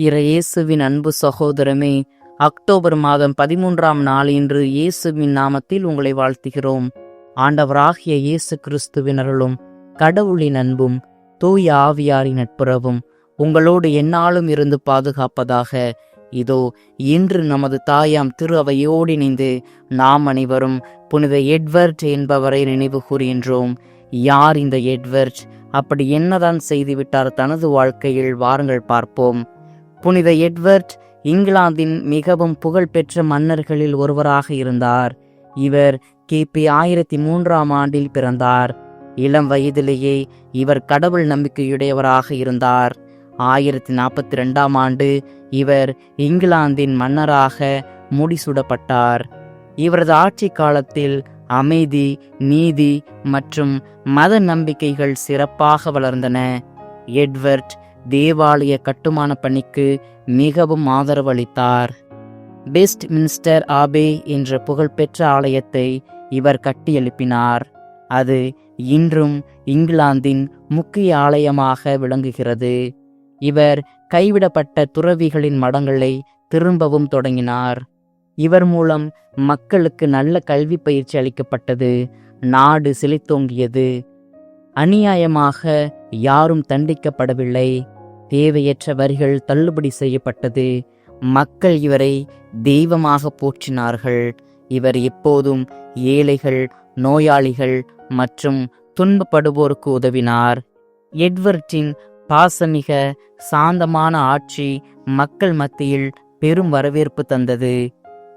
இயேசுவின் அன்பு சகோதரமே அக்டோபர் மாதம் பதிமூன்றாம் நாள் இன்று இயேசுவின் நாமத்தில் உங்களை வாழ்த்துகிறோம். ஆண்டவராகிய இயேசு கிறிஸ்துவினர்களும் கடவுளின் அன்பும் தூய ஆவியாரின் நட்புறவும் உங்களோடு எந்நாளும் இருந்து பாதுகாப்பதாக. இதோ இன்று நமது தாயாம் திரு அவையோடு இணைந்து நாம் அனைவரும் புனித எட்வர்ட் என்பவரை நினைவு கூறுகின்றோம். யார் இந்த எட்வர்ட்? அப்படி என்னதான் செய்துவிட்டார் தனது வாழ்க்கையில்? வாருங்கள் பார்ப்போம். புனித எட்வர்ட் இங்கிலாந்தின் மிகவும் புகழ்பெற்ற மன்னர்களில் ஒருவராக இருந்தார். இவர் கிபி ஆயிரத்தி மூன்றாம் ஆண்டில் பிறந்தார். இளம் வயதிலேயே இவர் கடவுள் நம்பிக்கையுடையவராக இருந்தார். ஆயிரத்தி நாற்பத்தி ரெண்டாம் ஆண்டு இவர் இங்கிலாந்தின் மன்னராக முடிசூடப்பட்டார். இவரது ஆட்சி காலத்தில் அமைதி நீதி மற்றும் மத நம்பிக்கைகள் சிறப்பாக வளர்ந்தன. எட்வர்ட் தேவாலய கட்டுமான பணிக்கு மிகவும் ஆதரவளித்தார். பெஸ்ட் மின்ஸ்டர் ஆபே என்ற புகழ்பெற்ற ஆலயத்தை இவர் கட்டி எழுப்பினார் அது இன்றும் இங்கிலாந்தின் முக்கிய ஆலயமாக விளங்குகிறது. இவர் கைவிடப்பட்ட துறவிகளின் மடங்களை திரும்பவும் தொடங்கினார். இவர் மூலம் மக்களுக்கு நல்ல கல்வி பயிற்சி அளிக்கப்பட்டது. நாடு செழித்தோங்கியது. அநியாயமாக யாரும் தண்டிக்கப்படவில்லை. தேவையற்ற வரிகள் தள்ளுபடி செய்யப்பட்டது. மக்கள் இவரை தெய்வமாக போற்றினார்கள். இவர் எப்போதும் ஏழைகள் நோயாளிகள் மற்றும் துன்பப்படுவோருக்கு உதவினார். எட்வர்டின் பாசமிக சாந்தமான ஆட்சி மக்கள் மத்தியில் பெரும் வரவேற்பு தந்தது.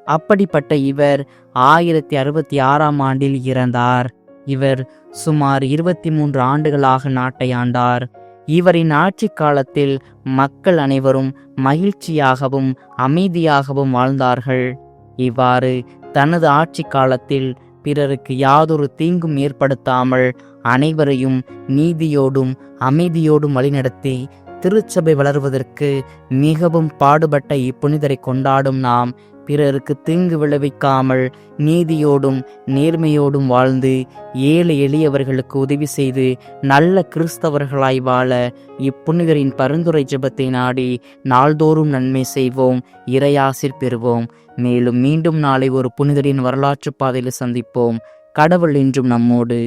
அப்படிப்பட்ட இவர் ஆயிரத்தி அறுபத்தி ஆறாம் ஆண்டில் இறந்தார். இவர் சுமார் இருபத்தி மூன்று ஆண்டுகளாக நாட்டை ஆண்டார். இவரின் ஆட்சி காலத்தில் மக்கள் அனைவரும் மகிழ்ச்சியாகவும் அமைதியாகவும் வாழ்ந்தார்கள். இவ்வாறு தனது ஆட்சி காலத்தில் பிறருக்கு யாதொரு தீங்கும் ஏற்படுத்தாமல் அனைவரையும் நீதியோடும் அமைதியோடும் வழிநடத்தி திருச்சபை வளர்வதற்கு மிகவும் பாடுபட்ட இப்புனிதரை கொண்டாடும் நாம் பிறருக்கு தீங்கு விளைவிக்காமல் நீதியோடும் நேர்மையோடும் வாழ்ந்து ஏழை எளியவர்களுக்கு உதவி செய்து நல்ல கிறிஸ்தவர்களாய் வாழ இப்புனிதரின் பரிந்துரை ஜெபத்தை நாடி நாள்தோறும் நன்மை செய்வோம் இறையாசிர் பெறுவோம். மேலும் மீண்டும் நாளை ஒரு புனிதரின் வரலாற்று பாதையில் சந்திப்போம். கடவுள் என்றும் நம்மோடு.